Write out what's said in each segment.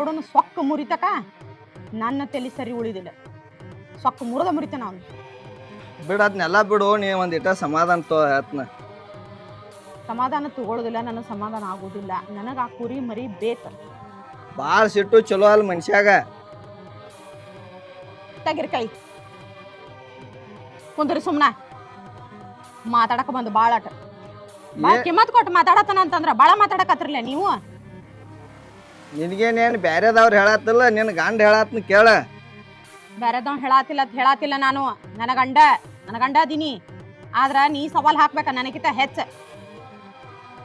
ಗೌಡನ ಸೊಕ್ಕ ಮುರಿತಕ ನನ್ನ ತಲೆ ಸರಿ ಉಳಿದಿಲ್ಲ. ಸೊಕ್ಕ ಮುರಿದ ಮುರಿತಾನ ಅವನು. ಬಿಡ ಅದನ್ನೆಲ್ಲ ಬಿಡು ನೀ ಒಂದಿಟ ಸಮಾಧಾನ ತೋ ಆತ್ನ ಸಮಾಧಾನ ತಗೊಳ್ಳೋದಿಲ್ಲ ನನಗೆ ಸಮಾಧಾನ ಆಗೋದಿಲ್ಲ. ನನಗೆ ಆ ಕುರಿ ಮರಿ ಬೇಕು. ಭಾಳ ಸಿಟ್ಟು ಚಲೋ ಅಲ್ಲ ಮನುಷ್ಯಾಗ. ತೆಗಿರಿ ಕೈ. ಕುಂದ್ರಿ ಸುಮ್ನ. ಮಾತಾಡಕ ಬಂದು ಭಾಳ ಆಟ. ಕಿಮ್ಮತ್ ಕೊಟ್ಟು ಮಾತಾಡತನ ಅಂತಂದ್ರ ಬಾಳ ಮಾತಾಡಕತ್ತಿರ್ಲ ನೀವು? ನಿನಗೇನೇನು ಬ್ಯಾರೆದವ್ರು ಹೇಳತ್ತಿಲ್ಲ ನಿನ್ನ ಗಂಡ ಹೇಳತ್ನ ಕೇಳ. ಬೇರೆದವ್ ಹೇಳಾತಿಲ್ಲ ಅಂತ ಹೇಳಾತಿಲ್ಲ ನಾನು. ನನ್ನ ಗಂಡ ನನ್ನ ಗಂಡ ಅದೀನಿ. ಆದ್ರ ನೀ ಸವಾಲ್ ಹಾಕ್ಬೇಕ ನನಗಿಂತ ಹೆಚ್ಚ.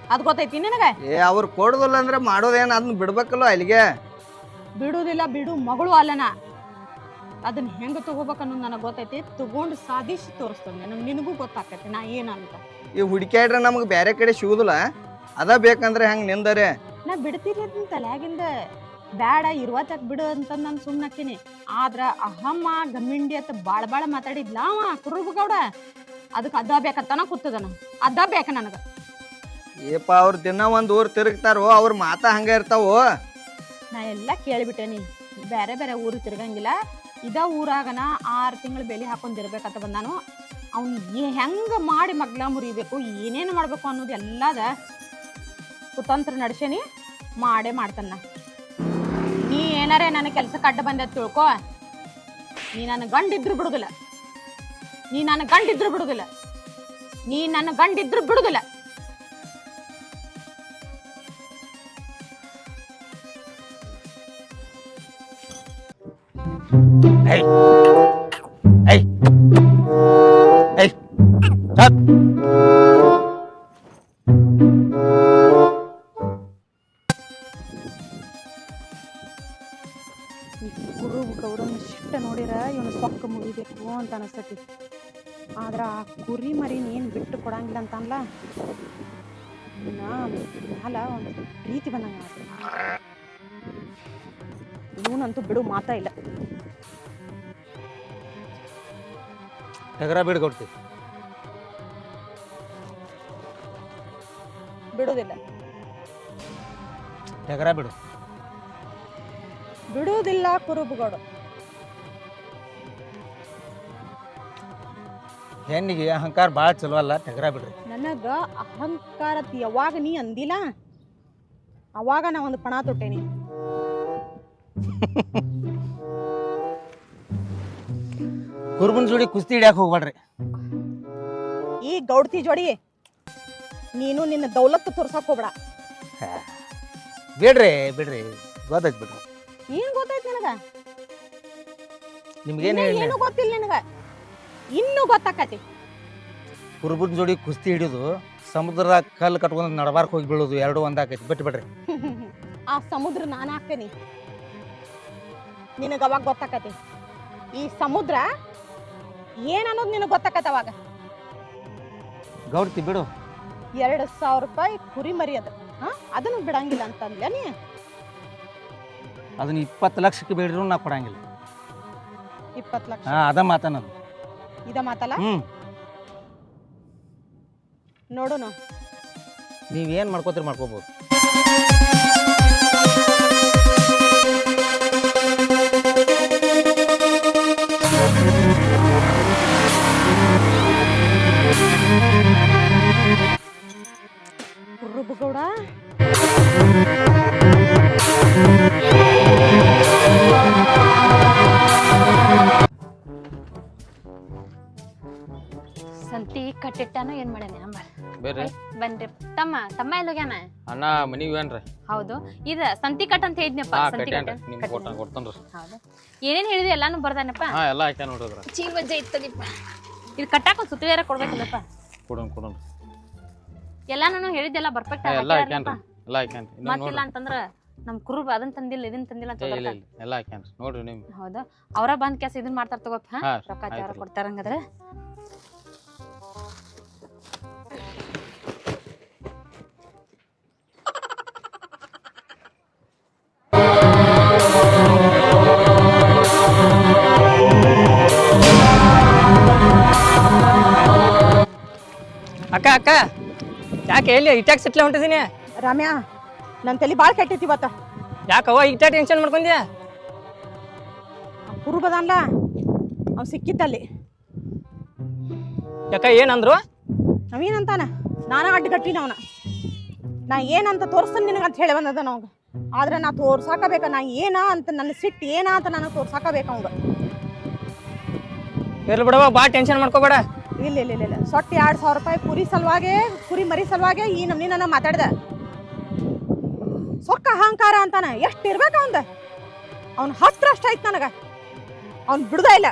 ಅದ್ ಗೊತ್ತೈತಿ ನಿನಗೆ? ಏ ಅವ್ರು ಕೊಡುದಿಲ್ಲ ಅಂದ್ರೆ ಮಾಡೋದೇನು? ಅದನ್ನ ಬಿಡ್ಬೇಕಲ್ಲ ಅಲ್ಲಿಗೆ? ಬಿಡುದಿಲ್ಲ ಬಿಡು ಮಗಳು ಅಲ್ಲನ. ಅದನ್ನ ಹೆಂಗ ತಗೋಬೇಕು ಅನ್ನೋದು ನನಗೆ ಗೊತ್ತೈತಿ. ತಗೊಂಡು ಸಾಧಿಸಿ ತೋರಿಸ್ತೇನೆ. ನನಗೆ ನಿನಗೂ ಗೊತ್ತಾಕೈತಿ ನಾ ಏನಂತ ಈ ಹುಡುಕ್ಯಾಡ್ರೆ ನಮಗೆ ಬೇರೆ ಕಡೆ ಸಿಗುದಿಲ್ಲ. ಅದ ಬೇಕಂದ್ರೆ ಹೆಂಗೆ ನಿಂದರೆ? ನಾ ಬಿಡ್ತೀನಿ ಅದನ್ನ ತಲೆಯಾಗಿಂದ ಬ್ಯಾಡ ಇರುವತ್ತಕ್ ಬಿಡು ಅಂತ ನಾನು ಸುಮ್ಮನಾಕಿನಿ ಆದ್ರ ಅಹಮ್ಮ ಗಮ್ಮಿಂಡಿ ಅಂತ ಬಾಳ ಬಾಳ ಮಾತಾಡಿದ್ಲ ಅವ ಕುರುಬಗೌಡ ಅದಕ್ಕೆ ಅದ ಬೇಕಂತನ ಕೂತದನ. ಅದ ಬೇಕ ನನಗ. ಏಪ ಅವ್ರ ದಿನ ಒಂದ್ ಊರು ತಿರುಗ್ತಾರೋ ಅವ್ರ ಮಾತಾ ಹಂಗ ಇರ್ತಾವೋ? ನಾ ಎಲ್ಲ ಕೇಳಿಬಿಟ್ಟೇನಿ ಬೇರೆ ಬೇರೆ ಊರು ತಿರ್ಗಂಗಿಲ್ಲ. ಇದ ಊರಾಗನ ಆರು ತಿಂಗಳು ಬೆಲೆ ಹಾಕೊಂಡಿರ್ಬೇಕಂತ ಬಂದಾನು. ಅವ್ನು ಹೆಂಗ ಮಾಡಿ ಮಗ್ಲ ಮುರಿಬೇಕು ಏನೇನು ಮಾಡ್ಬೇಕು ಅನ್ನೋದು ಎಲ್ಲದ ಕುತಂತ್ರ ನಡ್ಸೇನಿ ಮಾಡೇ ಮಾಡ್ತಾನ ನೀ. ಏನಾರೇ ನನ್ನ ಕೆಲಸ ಅಡ್ಡ ಬಂದ ತಿಳ್ಕೊ. ನೀ ನನ್ನ ಗಂಡಿದ್ರು ಬಿಡುದಿಲ್ಲ. ನೀ ನನ್ನ ಗಂಡಿದ್ರು ಬಿಡುದಿಲ್ಲ. ನೀ ನನ್ನ ಗಂಡಿದ್ರು ಬಿಡುದಿಲ್ಲ. ಈ ಇವನಂತೂ ಬಿಡು ಮಾತಾ ಇಲ್ಲ. ಟಗರ ಬಿಡ್ ಬಿಡೋದಿಲ್ಲ ಬಿಡುದಿಲ್ಲ ಬಿಡು. ಬಿಡುವುದಿಲ್ಲ ಕುರುಬುಗಳು ಹೆಣ್ಣಿಗೆ ಅಹಂಕಾರ ಭಾಳ ಚಲೋ ಅಲ್ಲ ತೆಗರ ಬಿಡ್ರಿ. ನನಗ ಅಹಂಕಾರ ಯಾವಾಗ ನೀ ಅಂದಿಲ್ಲ? ಅವಾಗ ನಾ ಒಂದು ಪಣ ತೊಟ್ಟೇನಿ. ಕುರ್ಬನ್ ಜೋಡಿ ಕುಸ್ತಿ ಹಿಡಿಯಕ್ಕೆ ಹೋಗ್ಬೇಡ್ರಿ ಈ ಗೌಡ್ತಿ ಜೋಡಿ ನೀನು ನಿನ್ನ ದೌಲತ್ತು ತೋರ್ಸಕ್ ಹೋಗ್ಬೇಡ. ಬಿಡ್ರಿ ಬಿಡ್ರಿ. ಗೊತ್ತೈತಿ ಬಿಡ್ರಿ. ಏನ್ ಗೊತ್ತೈತಿ ನಿನಗ? ನಿಮ್ಗೇನು ಇನ್ನ ಹೇಳಿ ಏನು ಗೊತ್ತಿಲ್ಲ ನಿನಗ? ಇನ್ನು ಗೊತ್ತಾಕತಿ. ಕುರುಬನ್ ಜೋಡಿ ಕುಸ್ತಿ ಹಿಡಿದು ಸಮುದ್ರದಾಗ ಕಲ್ಲು ಕಟ್ಕೊಂಡು ನಡಬಾರ್ಕ್ ಹೋಗಿ ಬೀಳೋದು ಎರಡು ಒಂದಾಕೈತಿ ಬಿಟ್ಟು ಬಿಡ್ರಿ. ಆ ಸಮುದ್ರ ನಾನು ಹಾಕ್ತೇನಿ. ನಿನಗ ಅವಾಗ ಗೊತ್ತಾಕತಿ. ಈ ಸಮುದ್ರ ಏನನ್ನೋದು ನಿನಗೆ ಗೊತ್ತಾಕತ್ತ ಅವಾಗ? ಗೌರ್ತಿ ಬಿಡು. ಎರಡು ಸಾವಿರ ರೂಪಾಯಿ ಕುರಿ ಮರಿ ಅದು ಹಾ? ಅದನ್ನು ಬಿಡಂಗಿಲ್ಲ ಅಂತಂದ್ಲ ನೀ? ಅದನ್ನ ಇಪ್ಪತ್ತು ಲಕ್ಷಕ್ಕೆ ಬೇಡಿದ್ರು ನಾ ಕೊಡಂಗಿಲ್ಲ. ಇಪ್ಪತ್ತು ಲಕ್ಷ? ಹಾ ಅದ ಮಾತನದು ಇದ ಮಾತಲ್ಲ? ಹ್ಮ್. ನೋಡೋಣ ನೀವೇನು ಮಾಡ್ಕೋತೀರಿ ಮಾಡ್ಕೋಬಹುದು ತಮ್ಮ ತಮ್ಮ ಎಲ್ಲೋಗ್ಯಾನ ಅಣ್ಣ ಮನಿಗೆ ಏನ್ರಿ ಹೌದು. ಇದ ಸಂತಿ ಕಟ್ ಅಂತ ಹೇಳಿದ್ನಪ್ಪ ಹಾ ಸಂತಿ ಕಟ್. ಕಟ್ಯಾನ್ರಿ. ನಿಮ್ ಕೊಟ್ಟ ಕೊಡ್ತಾನ್ರಿ. ಹೌದು. ಏನೇನ್ ಹೇಳಿದ್ವಿ ಎಲ್ಲಾನು ಬರ್ದಾನಪ್ಪ? ಹಾ ಎಲ್ಲ ಹಾಕ್ಯಾನ ನೋಡಿದ್ರ ಚೀವಜ್ಜ ಇತ್ತದಿಪ್ಪ ಇದು ಕಟ್ಟಾಕ ಒಂದ್ ಸುತ್ತಿದಾರ ಕೊಡ್ಬೇಕಲ್ಲಪ್ಪ? ಕೊಡೋಣ ಕೊಡೋಣ ಎಲ್ಲಾನು ಹೇಳಿದ್ದೆಲ್ಲ ಪರ್ಫೆಕ್ಟ್ ಹಾ ಎಲ್ಲ ಹಾಕ್ಯಾನ್ರಿ. ಎಲ್ಲ ಹಾಕ್ಯಾನ್ರಿ. ಇನ್ನೊಂದ್ ಮತ್ತಿಲ್ಲ ನೋಡ್ರಿ ಅಂತಂದ್ರ ನಮ್ ಕುರುಬ ಅದನ್ ತಂದಿಲ್ಲ ಇದನ್ನ ತಂದಿಲ್ಲ ಅಂತ ಏ, ಇಲ್ಲ ಇಲ್ಲ. ಎಲ್ಲ ಹಾಕ್ಯಾನ್ರಿ. ನೋಡ್ರಿ ನಿಮ್ ಹೌದಾ. ಅವರ ಬಂದ್ ಕೆಲಸ ಇದನ್ ಮಾಡ್ತಾರ ತಗೋಪ್ಪ ಹಾ? ರೊಕ್ಕ ಅವ್ರ ಕೊಡ್ತಾರ ಹಂಗಾದ್ರೆ ಯಾಕೆ ಎಲ್ಲಿ? ಇಟ್ಯಾಕ್ ಸಿಟ್ಲೆ ಹೊಂಟಿದೀನಿ. ರಾಮ್ಯಾ ನನ್ನ ತಲೆ ಭಾಳ ಕೆಟ್ಟೈತಿ ಇವತ್ತ. ಯಾಕವ್ವ ಇಷ್ಟ ಟೆನ್ಷನ್ ಮಾಡ್ಕೊಂಡ್ಯಾ? ಕುರುಬದಲ್ಲ ಅವ್ ಸಿಕ್ಕಿತ್ತಲ್ಲಿ. ಯಾಕ ಏನಂದ್ರು? ಅವೇನಂತಾನ ನಾನ ಅಡ್ಡಗಟ್ಟಿನ ಅವನ. ನಾ ಏನಂತ ತೋರಿಸ್ತಾನೆ ಅಂತ ಹೇಳಿ ಬಂದದ ನಾವ್ ಆದ್ರೆ ನಾ ತೋರ್ಸಾಕಬೇಕ ನಾ ಏನ ಅಂತ ನನ್ನ ಸಿಟ್ಟು ಏನ ಅಂತ ನನಗೆ ತೋರ್ಸಾಕಬೇಕು ಅವಂಗ. ಇರ್ಲಿ ಬಿಡವ ಬಾ ಟೆನ್ಷನ್ ಮಾಡ್ಕೋಬೇಡ. ಇಲ್ಲ ಇಲ್ಲ ಇಲ್ಲ ಸೊಟ್ಟ ಎರಡು ಸಾವಿರ ರೂಪಾಯಿ ಕುರಿ ಸಲುವಾಗೆ ಕುರಿ ಮರಿ ಸಲುವಾಗೆ, ಈ ನಮ್ನಿ ನನ್ನ ಮಾತಾಡ್ದ. ಸೊಕ್ಕ ಅಹಂಕಾರ ಅಂತಾನೆ, ಎಷ್ಟು ಇರ್ಬೇಕು ಅವಂದ? ಅವ್ನ ಹತ್ರ ಅಷ್ಟ ಆಯ್ತು ನನಗ. ಅವ್ನ್ ಬಿಡುದ ಇಲ್ಲ.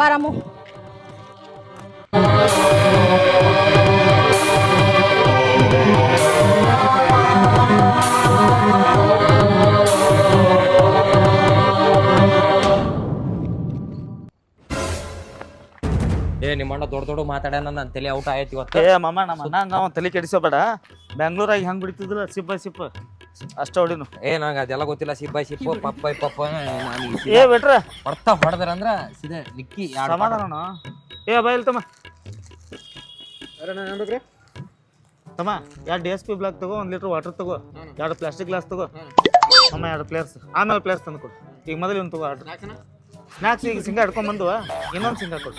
ಬಾರಾಮು. ಏ ನಿಮ್ಮಣ್ಣ ದೊಡ್ಡ ದೊಡ್ಡ ಮಾತಾಡ್ಯಾನ ನನ್ನ ತಲೆ ಔಟ್ ಆಯ್ತು ಇವತ್ತು. ಏ ಮಾಮ ನಮ್ಮ ಅಣ್ಣ ನಾವು ತಲೆ ಕೆಡಿಸೋಬೇಡ ಬೆಂಗ್ಳೂರಾಗ ಹೆಂಗ್ ಬಿಡ್ತಿದ್ದಿಲ್ಲ ಸಿಪ್ಪ ಸಿಪ್ಪ ಅಷ್ಟ ಹೊಡಿನು. ಏ ನಂಗೆ ಅದೆಲ್ಲ ಗೊತ್ತಿಲ್ಲ ಸಿಬ್ಬ ಸಿಪ್ಪು ಪಪ್ಪ ಪಪ್ಪ ನಾನು ಏ ಬಿಟ್ರ. ಹೊಡ್ತ ಹೊಡೆದ್ರ ಅಂದ್ರ ಸಿದೆ ನಿಕ್ಕಿ ಸಮಾಧಾನ ಏ ಬೈಲ್ ತಮ್ಮ. ತಮ್ಮ ಎರಡು ಡಿ ಎಸ್ ಪಿ ಬ್ಲಾಕ್ ತಗೋ ಒಂದು ಲೀಟ್ರ್ ವಾಟರ್ ತಗೋ ಎರಡು ಪ್ಲಾಸ್ಟಿಕ್ ಗ್ಲಾಸ್ ತಗೋ. ಅಮ್ಮ ಎರಡು ಪ್ಲೇರ್ಸ್ ಆಮೇಲೆ ಪ್ಲೇರ್ಸ್ ತಂದು ಕೊಡು ಈಗ ಮೊದಲು ಇವ್ನು ತಗೋ ಆರ್ಡ್ರ್ ಸ್ನಾಕ್ಸ್ ಈಗ ಸಿಂಗ ಹಿಡ್ಕೊಂಡ್ ಬಂದುವ? ಇನ್ನೊಂದು ಸಿಂಗ ಕೊಡು.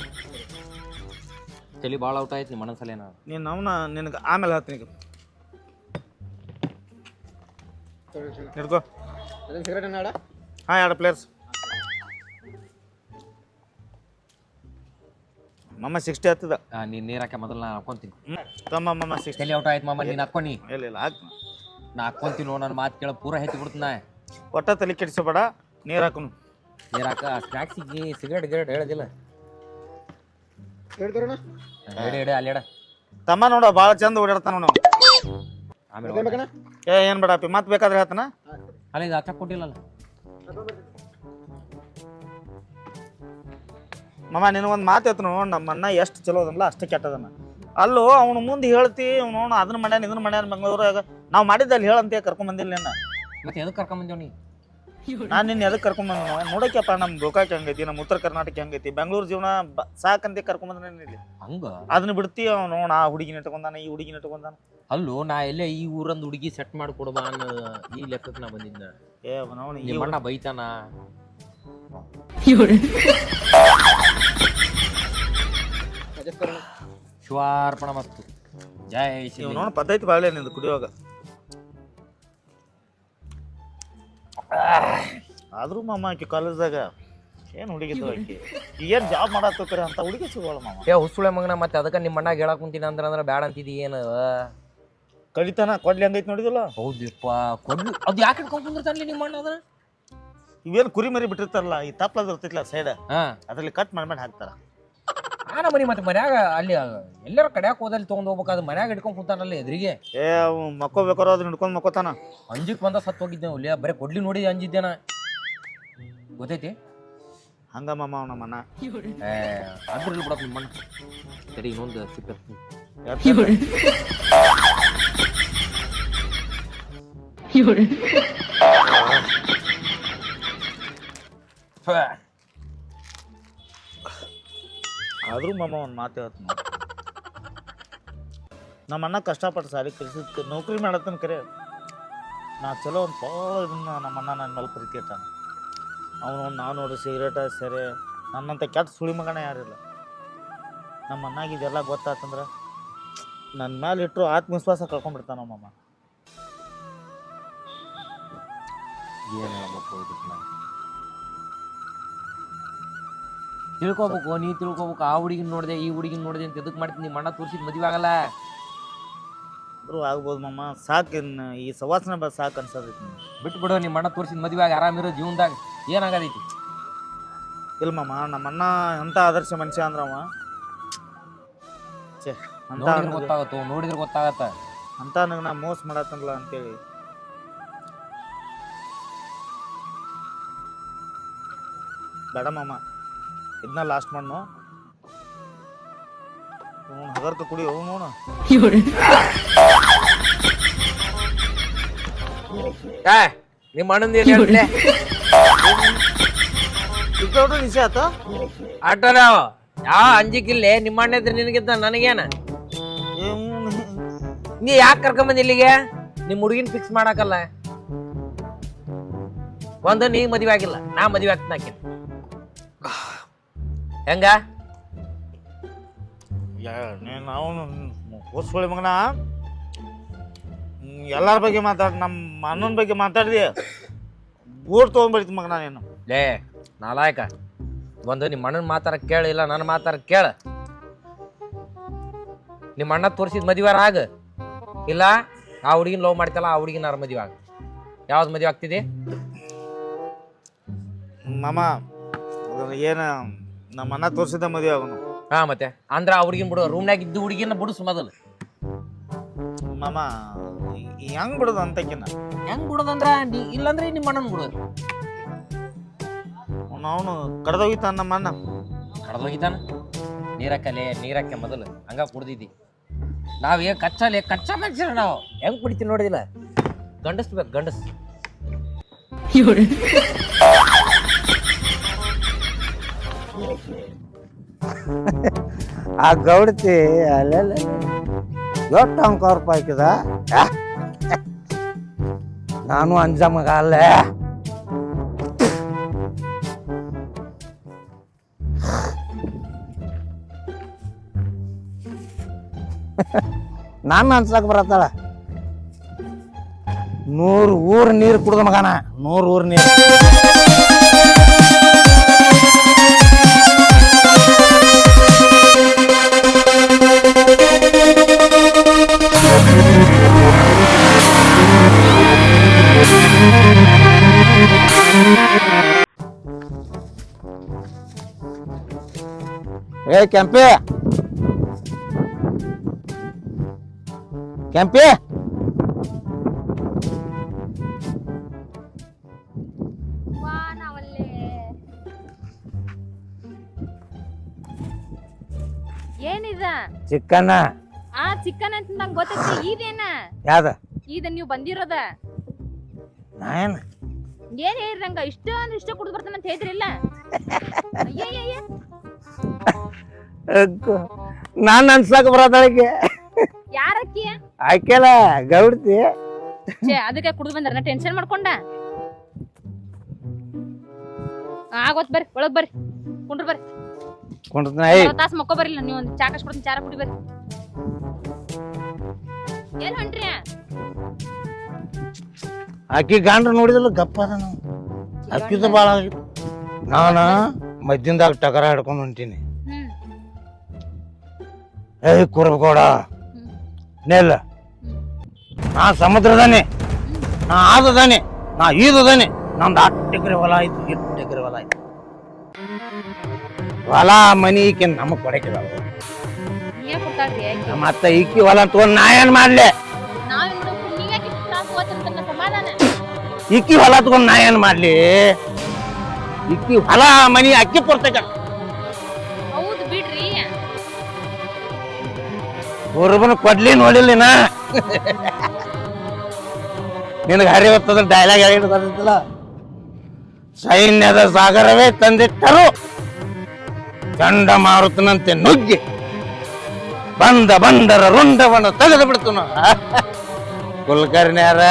ತಲೆ ಭಾಳ ಔಟ್ ಆಯ್ತು ನಿಮ್ಮ ಏನಾದ್ರು? ನೀನು ಅವನ ನಿನಗೆ ಆಮೇಲೆ ಹೇಳ್ತೀನಿ ಈಗ. ಹಿಡ್ಕೋ ಹಾಂ ಎರಡು ಪ್ಲೇಯರ್ಸ್ ಮಮ್ಮ ಸಿಕ್ಸ್ಟಿ ಹತ್ತದ. ನೀನು ನೀರಕ್ಕೆ ಮೊದಲು ನಾನು ಹಾಕೊಂತೀನಿ. ತಮ್ಮ ಮಮ್ಮ ಸಿಕ್ಸ್ಟಿ ತಲೆ ಔಟ್ ಆಯ್ತು ಮಮ್ಮ ನೀನು ಹಾಕ್ಕೊನಿ. ಇಲ್ಲ ಇಲ್ಲ ಹಾಕ್. ನಾ ಹಾಕ್ಕೊಂತೀನಿ ನೋಡು ನನ್ನ ಮಾತು ಕೇಳ ಪೂರ ಹೆಚ್ಚಿ ಬಿಡ್ತೀನಿ ನಾ. ಒಟ್ಟ ತಲೆ ಕೆಡಿಸಬೇಡ ನೀರು ಹಾಕು. ನೀರು ಹಾಕ ಸ್ನ್ಯಾಕ್ಸಿಗೆ ಸಿಗರೇಟ್ ಗಿರೇಟ್ ಹೇಳೋದಿಲ್ಲ. ಹೇಳಿ ಹೇಳಿ ಅಲ್ಲಿ ಹೇಳ ತಮ್ಮ ನೋಡ ಭಾಳ ಚಂದ ಓಡಾಡ್ತಾನ ನಾವು ಆಮೇಲೆ. ಏ ಏನು ಬೇಡಪ್ಪಿ ಮತ್ತೆ ಬೇಕಾದ್ರೆ ಹೇಳ್ತಾನ. ಅಲ್ಲ ಇದು ಹಚ್ಚಕ್ ಕೊಟ್ಟಿಲ್ಲಲ್ಲ. ಮಮ್ಮ ನಿನಗೊಂದು ಮಾತು ಹೇಳ್ತಾನು ನೋಡು ನಮ್ಮ ಅಣ್ಣ ಎಷ್ಟು ಚಲೋ ಅದಲ್ಲ ಅಷ್ಟು ಕೆಟ್ಟದನ್ನ ಅಲ್ಲೋ ಅವ್ನು ಮುಂದೆ ಹೇಳ್ತಿ ಅವ್ನು ನೋಡು ಅದನ್ನ ಮಾಡ್ಯಾನ ಇದನ್ನ ಮಾಡ್ಯಾನ ಬೆಂಗಳೂರಾಗ. ನಾವು ಮಾಡಿದ್ದಲ್ಲಿ ಹೇಳಂತೆ ಕರ್ಕೊಂಬಂದಿಲ್ಲ ನಿನ್ನ. ಮತ್ತೆ ಎದಕ್ಕೆ ಕರ್ಕೊಂಬಂದೇವ್ ನೀ? ನಾನು ನಿನ್ನ ಎದಕ್ಕೆ ಕರ್ಕೊಂಡ್ ಬಂದ ನೋಡಕ್ಯಪ್ಪ ನಮ್ಮ ಗೋಕಾಕ್ ಹೆಂಗೈತಿ ನಮ್ಮ ಉತ್ತರ ಕರ್ನಾಟಕ ಹೆಂಗೈತಿ ಬೆಂಗಳೂರು ಜೀವನ ಬ ಸಾಕಂತ ಕರ್ಕೊಂಡ್ ಬಂದ ಇಲ್ಲಿ. ಹಂಗ? ಅದನ್ನ ಬಿಡ್ತಿ ಅವ್ನು ನೋಡ ಆ ಹುಡುಗಿನ ಇಟ್ಕೊಂಡಾನ ಈ ಹುಡುಗಿನ ಇಟ್ಕೊಂಡಾನ. ಅಲ್ಲೋ ನಾ ಎಲ್ಲೇ ಈ ಊರಂದು ಹುಡುಗಿ ಸೆಟ್ ಮಾಡಿ ಕೊಡುವ ಅನ್ನೋ ಈ ಲೆಕ್ಕಕ್ಕೆ ನಾ ಬಂದಿದ್ದ ಏ ಅವನವನು ಈ ನಿಮ್ಮ ಅಣ್ಣ ಬೈತಾನ? ಶಿವಾರ್ಪಣ ಮತ್ತು. ಜೈ ಶಿವ ಇವ್ ನೋಡ ಪದ್ಧತಿ ಬಾಳೆ ನಿಂದು ಕುಡಿಯುವಾಗ. ಆದ್ರೂ ಮಾಮ ಆಕಿ ಕಾಲೇಜ್ದಾಗ ಏನು ಹುಡುಗಿದ್ರು ಆಕಿ? ಏನು ಜಾಬ್ ಮಾಡತ್ತೋಕರ ಅಂತ ಹುಡುಗಿ ಸಿಗೋಳ ಮಾಮ. ಏ ಹುಸುಳೆ ಮಗನ ಮತ್ತೆ ಅದಕ್ಕೆ ನಿಮ್ಮ ಅಣ್ಣ ಹೇಳಕ್ ಕುಂತೀನಿ ಅಂದ್ರೆ ಅಂದ್ರೆ ಬ್ಯಾಡ ಅಂತಿದಿ ಏನು? ಕಡಿತಾನ ಕೊಡ್ಲಿ ಹಂಗೈತಿ ನೋಡಿದಿಲ್ಲ? ಹೌದಪ್ಪ ಕೊಡ್ಲಿ. ಅದು ಯಾಕೆ ಹಿಡ್ಕೊಂಡ್ ಕುಂದಿರ್ತಾನೆ ನಿಮ್ಮ ಅಣ್ಣ ಅದನ್ನ ಇವೇನು ಕುರಿ ಮರಿ ಬಿಟ್ಟಿರ್ತಾರಲ್ಲ ಈ ತಪ್ಪಲದ ಇರ್ತೈತಿಲ್ಲ ಸೈಡ್ ಹಾಂ. ಅದ್ರಲ್ಲಿ ಕಟ್ ಮಾಡ್ಮೇಲೆ ಹಾಕ್ತಾರ. ಆನ ಮನಿ ಮತ್ತೆ ಮನ್ಯಾಗ ಅಲ್ಲಿ ಎಲ್ಲರ ಕಡ್ಯಾಕ್ ಹೋದಲ್ಲಿ ತೊಗೊಂಡ್ ಹೋಗ್ಬೇಕಾದ್ರೆ ಮನ್ಯಾಗ ಹಿಡ್ಕೊಂಡ್ ಕುಂತಾನಲ್ಲ ಎದುರಿಗೆ. ಏ ಅವ್ ಮಕ್ಕೋಬೇಕಾರೋ ಅದನ್ನ ಹಿಡ್ಕೊಂಡು ಮಕ್ಕೋತಾನ. ಅಂಜಿಕ್ ಬಂದ ಸತ್ ಹೋಗಿದ್ದೆ ಅಲ್ಲಿ ಬರೀ ಕೊಡ್ಲಿ ನೋಡಿ ಅಂಜಿದ್ದೇನ. ಗೊತ್ತೈತಿ? ಹಂಗ ಮಾಮ ಅವನ ಮನ. ಏ ಅದ್ರಲ್ಲಿ ಬಿಡಪ್ಪ ನಿಮ್ಮ ಸರಿ ಇನ್ನೊಂದು ಸಿಕ್ಕ ಎತ್ತ- ಆದ್ರೂ ಮಾಮ ಒಂದು ಮಾತು ಹೇಳ್ತೀನಿ ನಮ್ಮ ಅಣ್ಣ ಕಷ್ಟಪಟ್ಟು ಸಾಲಿ ಕಲಿಸಿದ್ದು ನೌಕರಿ ಮಾಡತ್ತನ ಕರೆ. ನಾ ಚಲೋ ಒಂದು ಭಾಳ ಇದನ್ನ ನಮ್ಮ ಅಣ್ಣ ನನ್ನ ಮೇಲೆ ಪ್ರೀತಿ ಇಟ್ಟಾನ ಅವನು ನಾನು ನೋಡಿ ಸಿಗರೇಟ, ಸರಿ ನನ್ನಂಥ ಕೆಟ್ಟ ಸುಳಿ ಮಗನ ಯಾರಿಲ್ಲ. ನಮ್ಮ ಅಣ್ಣಗೆ ಇದೆಲ್ಲ ಗೊತ್ತಾತಂದ್ರೆ ನನ್ನ ಮೇಲೆ ಇಟ್ಟರು ಆತ್ಮವಿಶ್ವಾಸ ಕಳ್ಕೊಂಡ್ಬಿಡ್ತಾನ ನಮ್ಮಮ್ಮ ಏನು ಹೇಳ್ಬೇಕು ಇದಕ್ಕೆ ನಾನು. ತಿಳ್ಕೊಬೇಕು ನೀ ತಿಳ್ಕೊಬೇಕು ಆ ಹುಡುಗಿನ ನೋಡಿದೆ ಈ ಹುಡುಗಿನ ನೋಡಿದೆ ಅಂತ ಎದಕ್ಕೆ ಮಾಡ್ತೀನಿ ನಿಮ್ಮ ಅಣ್ಣ ತೋರಿಸಿದ ಮದುವೆ ಆಗಲ್ಲ. ಆಗ್ಬೋದು ಮಮ್ಮ ಸಾಕು ಈ ಸವಾಸನ ಬ ಸಾಕು ಅನ್ಸದೈತಿ ಬಿಟ್ಬಿಡು ಬಿಟ್ಟು ಬಿಡು ನಿಮ್ಮ ಅಣ್ಣ ತೋರಿಸಿದ ಮದುವೆ ಆಗಿ ಆರಾಮಿರೋ ಜೀವನದಾಗ ಏನಾಗದೈತಿ? ಇಲ್ಲ ಮಮ್ಮ ನಮ್ಮ ಅಣ್ಣ ಎಂಥ ಆದರ್ಶ ಮನುಷ್ಯ ಅಂದ್ರವ ಛೇ ಅಂತ ನೋಡಿದ್ರೆ ಗೊತ್ತಾಗತ್ತೋ ನೋಡಿದ್ರೆ ಗೊತ್ತಾಗತ್ತ? ಅಂತ ನನಗೆ ನಾ ಮೋಸ ಮಾಡತ್ತಲ್ಲ ಅಂತೇಳಿ. ಬೇಡ ಮಾಮ. ಇದನ್ನ ಲಾಸ್ಟ್ ಮಣ್ಣು. ಹಗರ್ಕ ಕುಡಿ ಹೋಗ್ ನೋಡು ನಿಮ್ಮ ಅಣ್ಣಂದ ಏನು ಹೇಳ್ತಿಲ್ಲ ಇದ್ದೋಡು ನಿಜ ಆತ? ಆಟೋದ ಯಾವ ಅಂಜಿಕಿಲ್ಲ? ನಿಮ್ಮ ಅಣ್ಣ ಇದ್ರೆ ನಿನಗಿದ್ದ ನನಗೇನ? ನೀ ಯಾಕೆ ಕರ್ಕೊಂಬಂದಿ ಇಲ್ಲಿಗೆ? ನಿಮ್ಮ ಹುಡುಗಿನ ಫಿಕ್ಸ್ ಮಾಡಾಕಲ್ಲ. ಒಂದು ನೀ ಮದುವೆ ಆಗಿಲ್ಲ. ನಾ ಮದುವೆ ಆಗ್ತೀನಿ ಹೆಂಗ? ನೀನು ಅವನು ಹೊಸ್ಕೊಳ್ಳಿ ಮಗನ? ಎಲ್ಲರ ಬಗ್ಗೆ ಮಾತಾಡ ನಮ್ಮ ಅಣ್ಣನ ಬಗ್ಗೆ ಮಾತಾಡಿದಿ? ಬೋರ್ ತೊಗೊಂಡ್ಬಿಡ್ತೀನಿ ಮಗನ ನೀನು. ಲೇ ನಾಲಾಯಕ ಒಂದು ನಿಮ್ಮ ಅಣ್ಣನ ಮಾತಾರ ಕೇಳ ಇಲ್ಲ ನನ್ನ ಮಾತಾಡ ಕೇಳ. ನಿಮ್ಮ ಅಣ್ಣ ತೋರಿಸಿದ ಮದುವೆ ಆಗ. ಇಲ್ಲ ಆ ಹುಡುಗಿನ ಲವ್ ಮಾಡ್ತಲ್ಲ ಆ ಹುಡುಗಿನ ಮದುವೆ ಆಗ ಯಾವ್ದು ಮದುವೆ ಆಗ್ತಿದೆ? ಮಾಮ ಏನು ನಮ್ಮ ಅಣ್ಣ ತೋರಿಸಿದ ಮದುವೆ ಅವನು ಹಾ ಮತ್ತೆ. ಅಂದ್ರ ಹುಡುಗಿನ ಬಿಡು ರೂಮ್ನಾಗ ಇದ್ದು ಹುಡುಗಿನ ಬಿಡಿಸ್ ಮೊದಲು. ಮಾಮ ಹೆಂಗ್ ಬಿಡೋದು ಅಂತಕಿನ ಹೆಂಗ್ ಬಿಡೋದಂದ್ರ ನೀ ಇಲ್ಲಂದ್ರೆ ನಿಮ್ಮ ಅಣ್ಣನ ಬಿಡೋದು. ಅವನು ಕಡ್ದೋಗಿತಾನ ನಮ್ಮ ಅಣ್ಣ ಕಡ್ದೋಗಿತಾನ ನೀರಕ್ಕಲೆ ನೀರಕ್ಕೆ ಮೊದಲು. ಹಂಗ ಕುಡ್ದಿದ್ದಿ. ನಾವ್ ಏನ್ ಕಚ್ಚಲೆ ಕಚ್ಚಾ ಮನುಷ್ಯರ ನಾವು. ಹೆಂಗ್ ಕುಡಿತೀವಿ ನೋಡಿದಿಲ್ಲ. ಗಂಡಸ್ಬೇಕು ಗಂಡಸ್. ಆ ಗೌಡತಿ ಅಲ್ಲೆಲ್ಲ ಎಷ್ಟು ಅಂಕ ಹಾಕಿದ. ನಾನು ಅಂಜ ಮಗ ಅಲ್ಲೇ. ನಾನು ಅನ್ಸಕ್ ಬರತ್ತಾಳ. ನೂರು ಊರು ನೀರು ಕುಡ್ದ ಮಗನ. ನೂರು ಊರು ನೀರು. ಏ ಕೆಂಪೆ. ಕೆಂಪೆ. ಏನಿದ? ಚಿಕ್ಕನ ಆ ಚಿಕನ್ ಅಂತ ನಂಗೆ ಗೊತ್ತೈತಿ. ಇದೇನ ಯಾವ್ದ? ಇದ ನೀವು ಬಂದಿರೋದ? ನಾ ಏನ್ ಹೇಳ್ರಿ ನಂಗ ಇಷ್ಟ ಅಂದ್ರೆ ಇಷ್ಟ ಕುಡಿದು ಬರ್ತಾನ ಅಂತ ಹೇಳಿದ್ರಿಲ್ಲ ಅಯ್ಯಯ್ಯಯ್ಯ. ನಾನು ಅನ್ಸಕ್ ಬರತ್ತಾಳಿಗೆ ಯಾರಕ್ಕಿ? ಆಕೆಲ್ಲ ಗೌಡ್ತಿ. ಛೇ ಅದಕ್ಕೆ ಕುಡಿದು ಬಂದ್ರ ಟೆನ್ಷನ್ ಮಾಡ್ಕೊಂಡ. ಆಗೋತ್ ಬರ್ರಿ ಒಳಗ್ ಬರ್ರಿ ಕುಂಡ್ರ ಬರ್ರಿ. ಕುಂಡ್ರತ್ನ ಏಯ್. ತಾಸ್ ಮಕ್ಕೋ ಬರ್ರಿಲ್ಲ ನೀವು ಒಂದು ಚಾ ಕಸ್ಕೊಡ್ತೀನಿ ಚಾರ ಕುಡಿ ಬರ್ರಿ. ಏನ್ ಹೊಂಟ್ರಿ? ಆಕಿ ಗಾಂಡ್ರ ನೋಡಿದಲ್ಲ ಗಪ್ಪ ಅದ ನಾವು ಅಕ್ಕಿದ ಭಾಳ ಆಗಿತ್ತು. ನಾನು ಮಧ್ಯದಾಗ ಟಗರ ಹಿಡ್ಕೊಂಡು ಹೊಂಟೀನಿ. ಏಯ್ ಕುರ್ಬಗೌಡ ನೆಲ್ಲ. ನಾ ಸಮುದ್ರದಾನೆ ನಾ ಆದದಾನೆ ನಾ ಈದದಾನೆ ನಂದು ಹತ್ತು ಎಕರೆ ಹೊಲ ಆಯ್ತು ಎಷ್ಟು ಎಕರೆ ಹೊಲ ಆಯ್ತು. ಹೊಲ ಮನಿ ಈಕೆ ನಮಗೆ ಕೊಡ್ತಾಳ್ರಿ ನಮ್ಮ ಅತ್ತ ಈಕಿ ಹೊಲ ತಗೊಂಡು ನಾ ಏನು ಮಾಡ್ಲೆ? ಇಕ್ಕಿ ಹೊಲ ತಗೊಂಡು ನಾ ಏನ್ ಮಾಡ್ಲಿ? ಇಕ್ಕಿ ಹೊಲ ಮನಿ ಅಕ್ಕಿ ಕೊಡ್ತೇಕ ಹೌದು ಬಿಡ್ರಿ. ಕೊಡ್ಲಿ ನೋಡಿಲ್ಲ ನಾ ನಿನಗೆ ಹರಿ ಹೊತ್ತದ ಡೈಲಾಗ್ ಹೇಳಿ ಸೈನ್ಯದ ಸಾಗರವೇ ತಂದಿಟ್ಟರು. ಚಂಡಮಾರುತನಂತೆ ನುಗ್ಗಿ. ಬಂದ ಬಂದರ ರುಂಡವನ್ನು ತೆಗೆದು ಬಿಡ್ತು ಕುಲ್ಕರ್ಣ್ಯಾರ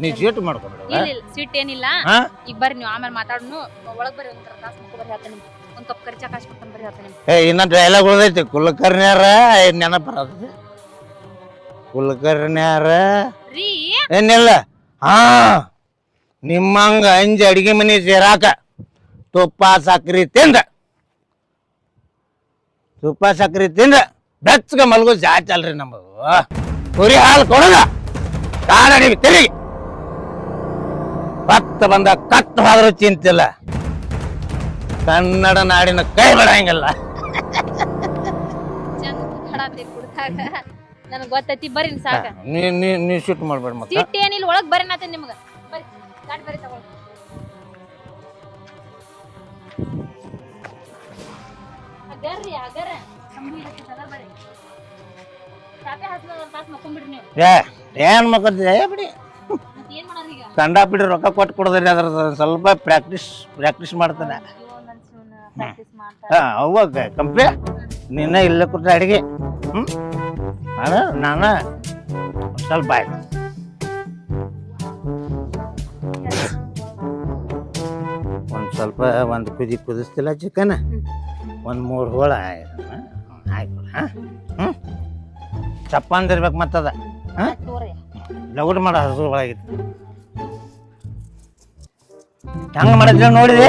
ನೀ ಜೇಟ್ ಮಾಡ್ಕೊಬೇಡ ಇಲ್ಲ ಸಿಟ್ ಏನಿಲ್ಲ ಹಾ? ಈಗ ಬರ್ರಿ ನೀವು ಆಮೇಲೆ ಮಾತಾಡ್ನು. ಒಳಗ್ ಬರ್ರಿ ಒಂದ್ ತಾಸ್ ಮುಖ ಬರ್ರಿ ಹೇಳ್ತಾನೆ ನಿಮ್ಗೆ. ಒಂದ್ ಕಪ್ ಕರಿ ಕಾಶ್ ಕಾಸ್ಕೊಡ್ತಾನೆ ಬರ್ರಿ ಹೇಳ್ತಾನೆ ನಿಮ್ಗೆ. ಏ ಇನ್ನ ಡೈಲಾಗ್ ಉಳ್ದೈತಿ ಕುಲಕರ್ಣ್ಯಾರ ನೆನಪ ಬರೋದು ಕುಲಕರ್ಣ್ಯಾರ ರೀ. ಏನಿಲ್ಲ ಹಾ ನಿಮ್ಮಂಗ ಅಂಜಿ ಅಡಿಗೆ ಮನೆ ಸೇರಾಕ ತುಪ್ಪ ಸಕ್ರಿ ತಿಂದ. ತುಪ್ಪ ಸಕ್ರಿ ತಿಂದ. ಬೆಚ್ಚಗ ಮಲ್ಗೋ ಜಾತಿ ಅಲ್ರಿ ನಮ್ಮದು. ಕುರಿ ಹಾಲು ಕೊಡದ. ಕಾಡಡಿಗೆ ತಿರುಗಿ. ಭತ್ತ ಬಂದ ಕತ್ತು ಹೋದ್ರೂ ಚಿಂತಿಲ್ಲ. ಕನ್ನಡ ನಾಡಿನ ಕೈ ಬಿಡಂಗಿಲ್ಲ. ನನಗೆ ಗೊತ್ತೈತಿ ಬರ್ರಿ ಸಾಕ. ನೀ ನೀ ನೀ ಶೂಟ್ ಮಾಡ್ಬೇಡ ಮತ್ತೆ. ಸಿಟ್ ಏನಿಲ್ಲ ಒಳಗೆ ಬರ್ರಿ ನಾತೆ ನಿಮ್ಗ. ಬರ್ರಿ ಗಾಡಿ ಬರ್ರಿ ತಗೊಳ್. ಅಗರ್ರಿ ಅಗರ. ಸಂಬಳಿ ಇರತ್ತಲ್ಲ ಬರ್ರಿ ಚಾಪೆ ಹಾಸ್ಲ ಒಂದ್ ತಾಸ್ ಮಕ್ಕೊಂಬಿಡ್ರಿ ನೀವು. ಏ ಏನ್ ಮಕ್ಕಳ್ತಿದೆ ಏ ಬಿಡಿ. ಕಂಡ ಬಿಡಿ ರೊಕ್ಕ ಕೊಟ್ಟು ಕೊಡೋದ್ರಿ ಅದ್ರ ಸ್ವಲ್ಪ ಪ್ರಾಕ್ಟೀಸ್ ಪ್ರಾಕ್ಟೀಸ್ ಮಾಡ್ತಾನೆ. ಹಾಂ ಅವಾಗ ಕಂಪ್ಲೀಟ್ ನಿನ್ನ ಇಲ್ಲ ಕೊಟ್ಟರೆ ಅಡಿಗೆ. ಹ್ಞೂ ನಾನು ನಾನು ಸ್ವಲ್ಪ ಆಯ್ತು. ಒಂದು ಸ್ವಲ್ಪ ಒಂದು ಕುದಿ ಕುದಿಸ್ತಿಲ್ಲ ಚಿಕನ್ ಒಂದು ಮೂರು ಹೋಳ ಆಯ್ತು. ಆಯ್ತು. ಹಾಂ? ಹ್ಞೂ ಚಪ್ಪ ಅಂದಿರ್ಬೇಕು ಮತ್ತದ. ಹಾಂ? ಲಗುಡ್ ಮಾಡೋ ಹಸು ಒಳಗಿತ್ತು. ಹೆಂಗೆ ಮಾಡಿದ್ರೆ ನೋಡಿದೆ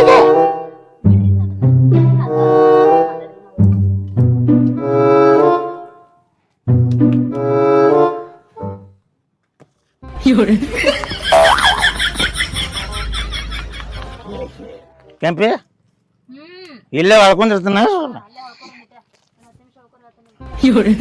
ಕೆಂಪಿ? ಇಲ್ಲೇ ಹೊಳ್ಕೊಂಡಿರ್ತಾನ ಅಲ್ಲೇ